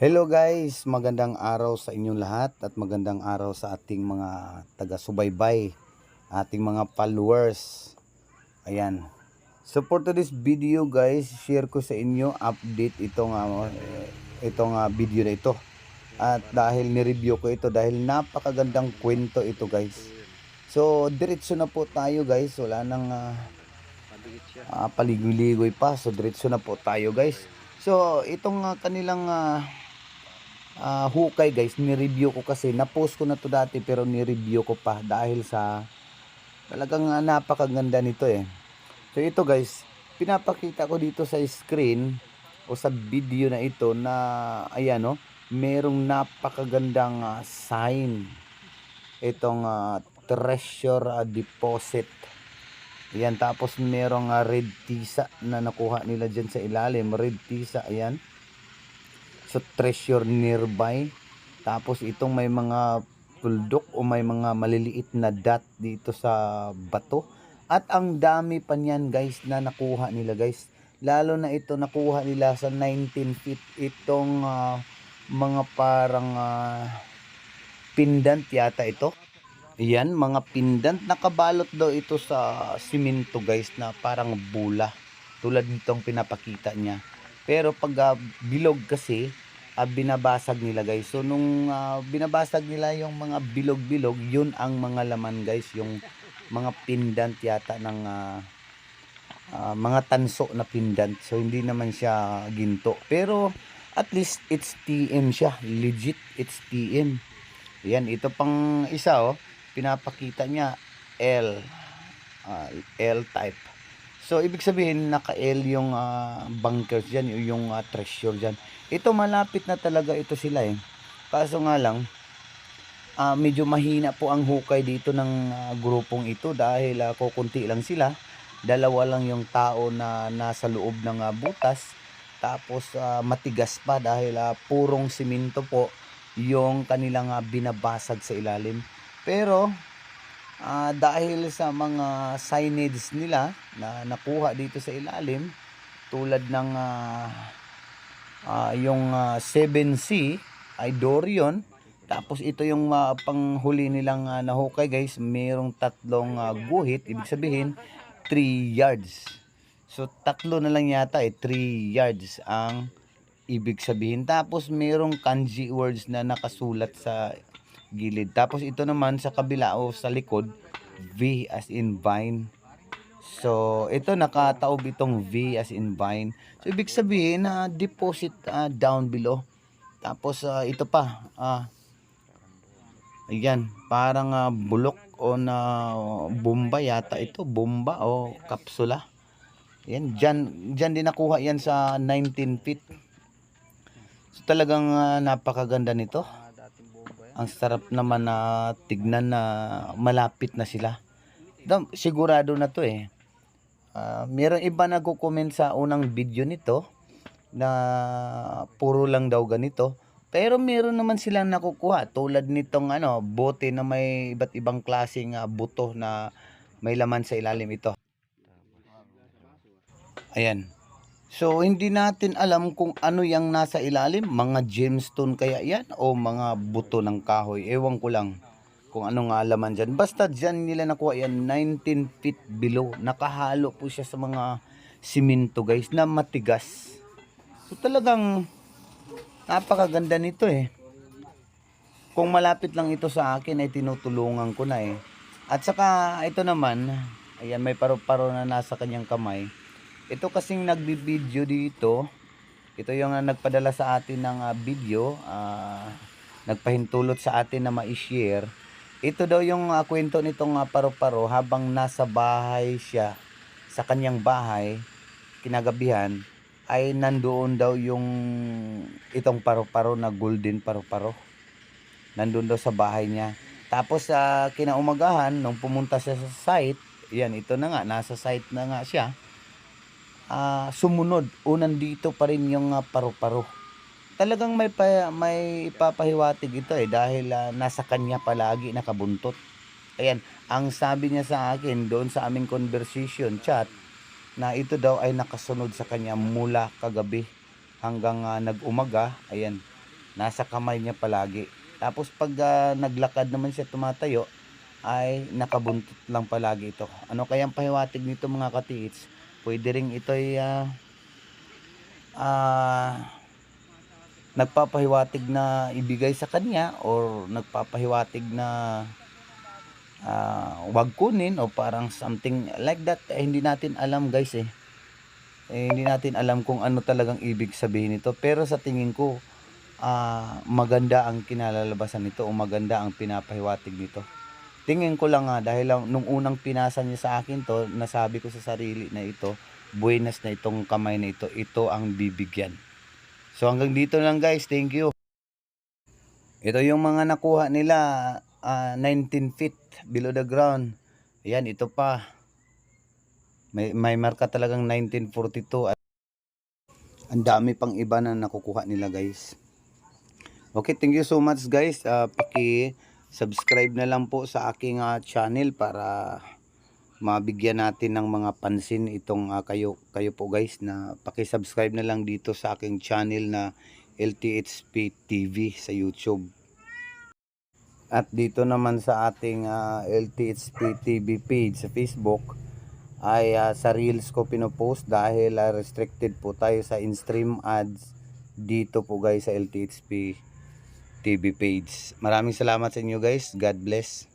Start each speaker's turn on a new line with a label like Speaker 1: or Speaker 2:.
Speaker 1: Hello guys, magandang araw sa inyong lahat at magandang araw sa ating mga taga-subaybay, ating mga followers. Ayan. So for today's video guys, share ko sa inyo update itong uh, itong uh, video na ito. At dahil ni-review ko ito dahil napakagandang kwento ito guys. So diretso na po tayo guys, wala nang uh, uh, paligoy-ligoy pa. So diretso na po tayo guys. So itong uh, kanilang uh, uh, hukay guys, ni-review ko kasi na-post ko na to dati pero ni-review ko pa dahil sa talagang uh, napakaganda nito eh. So ito guys, pinapakita ko dito sa screen o sa video na ito na ayan no, merong napakagandang uh, sign itong uh, treasure uh, deposit. Ayan, tapos merong uh, red tisa na nakuha nila dyan sa ilalim. Red tisa, ayan so treasure nearby. Tapos itong may mga tuldok o may mga maliliit na dot dito sa bato. At ang dami pa niyan guys na nakuha nila guys. Lalo na ito nakuha nila sa 19 feet itong uh, mga parang uh, pendant yata ito. Yan mga pendant. Nakabalot daw ito sa simento guys na parang bula. Tulad nitong pinapakita niya. Pero pag uh, bilog kasi, uh, binabasag nila guys. So nung uh, binabasag nila yung mga bilog-bilog, yun ang mga laman guys. Yung mga pendant yata ng uh, uh, mga tanso na pendant. So hindi naman siya ginto. Pero at least it's TM siya. Legit it's TM. Yan, ito pang isa oh. Pinapakita niya L. Uh, L type. So, ibig sabihin, naka-L yung uh, bunkers dyan, yung uh, treasure dyan. Ito, malapit na talaga ito sila eh. Kaso nga lang, uh, medyo mahina po ang hukay dito ng uh, grupong ito dahil uh, kukunti lang sila. Dalawa lang yung tao na nasa loob ng uh, butas. Tapos, uh, matigas pa dahil uh, purong simento po yung kanilang uh, binabasag sa ilalim. Pero, uh, dahil sa mga signage nila na nakuha dito sa ilalim tulad ng uh, uh, yung uh, 7C ay Dorion. Tapos ito yung uh, panghuli nilang uh, nahukay guys. Mayroong tatlong uh, guhit. Ibig sabihin 3 yards. So tatlo na lang yata eh. 3 yards ang ibig sabihin. Tapos mayroong kanji words na nakasulat sa gilid. Tapos ito naman sa kabila o sa likod, V as in vine. So, ito nakataob itong V as in vine. So, ibig sabihin na uh, deposit uh, down below. Tapos, uh, ito pa. Uh, ayan, parang uh, bulok o na bomba yata ito. Bomba o kapsula. Ayan, dyan, dyan din nakuha yan sa 19 feet. So, talagang uh, napakaganda nito ang sarap naman na tignan na malapit na sila. Sigurado na to eh. Uh, meron iba nagko-comment sa unang video nito na puro lang daw ganito. Pero meron naman silang nakukuha tulad nitong ano, bote na may iba't ibang klaseng uh, buto na may laman sa ilalim ito. Ayan. So, hindi natin alam kung ano yung nasa ilalim. Mga gemstone kaya yan o mga buto ng kahoy. Ewan ko lang kung ano nga laman dyan. Basta dyan nila nakuha yan 19 feet below. Nakahalo po siya sa mga simento guys na matigas. So, talagang napakaganda nito eh. Kung malapit lang ito sa akin ay tinutulungan ko na eh. At saka ito naman, ayan may paro-paro na nasa kanyang kamay ito kasing nagbibideo dito, ito yung uh, nagpadala sa atin ng uh, video, uh, nagpahintulot sa atin na ma-share. Ito daw yung uh, kwento nitong uh, paro-paro habang nasa bahay siya, sa kanyang bahay, kinagabihan, ay nandoon daw yung itong paro-paro na golden paro-paro. Nandoon daw sa bahay niya. Tapos uh, kinaumagahan, nung pumunta siya sa site, yan, ito na nga, nasa site na nga siya uh, sumunod o nandito pa rin yung uh, paru-paro. Talagang may pa, may ipapahiwatig ito eh dahil uh, nasa kanya palagi nakabuntot. Ayan, ang sabi niya sa akin doon sa aming conversation chat na ito daw ay nakasunod sa kanya mula kagabi hanggang uh, nag-umaga. Ayan, nasa kamay niya palagi. Tapos pag ah, naglakad naman siya tumatayo, ay nakabuntot lang palagi ito. Ano kayang pahiwatig nito mga katiits? Pwede rin ito ay ah, ah, nagpapahiwatig na ibigay sa kanya or nagpapahiwatig na ah, wag kunin o parang something like that. Eh, hindi natin alam guys eh. Eh, hindi natin alam kung ano talagang ibig sabihin nito. Pero sa tingin ko, ah, maganda ang kinalalabasan nito o maganda ang pinapahiwatig nito. Tingin ko lang nga dahil lang nung unang pinasa niya sa akin to, nasabi ko sa sarili na ito, buenas na itong kamay na ito, ito ang bibigyan. So hanggang dito lang guys, thank you. Ito yung mga nakuha nila, ah, 19 feet below the ground. Ayan, ito pa. May, may marka talagang 1942. At ang dami pang iba na nakukuha nila guys. Okay, thank you so much guys. Uh, paki-subscribe na lang po sa aking ah, channel para mabigyan natin ng mga pansin itong ah, kayo kayo po guys na paki-subscribe na lang dito sa aking channel na LTHP TV sa YouTube. At dito naman sa ating ah, LTHP TV page sa Facebook ay ah, sa Reels ko pinopost dahil ah, restricted po tayo sa in-stream ads dito po guys sa LTHP TV page. Maraming salamat sa inyo guys. God bless.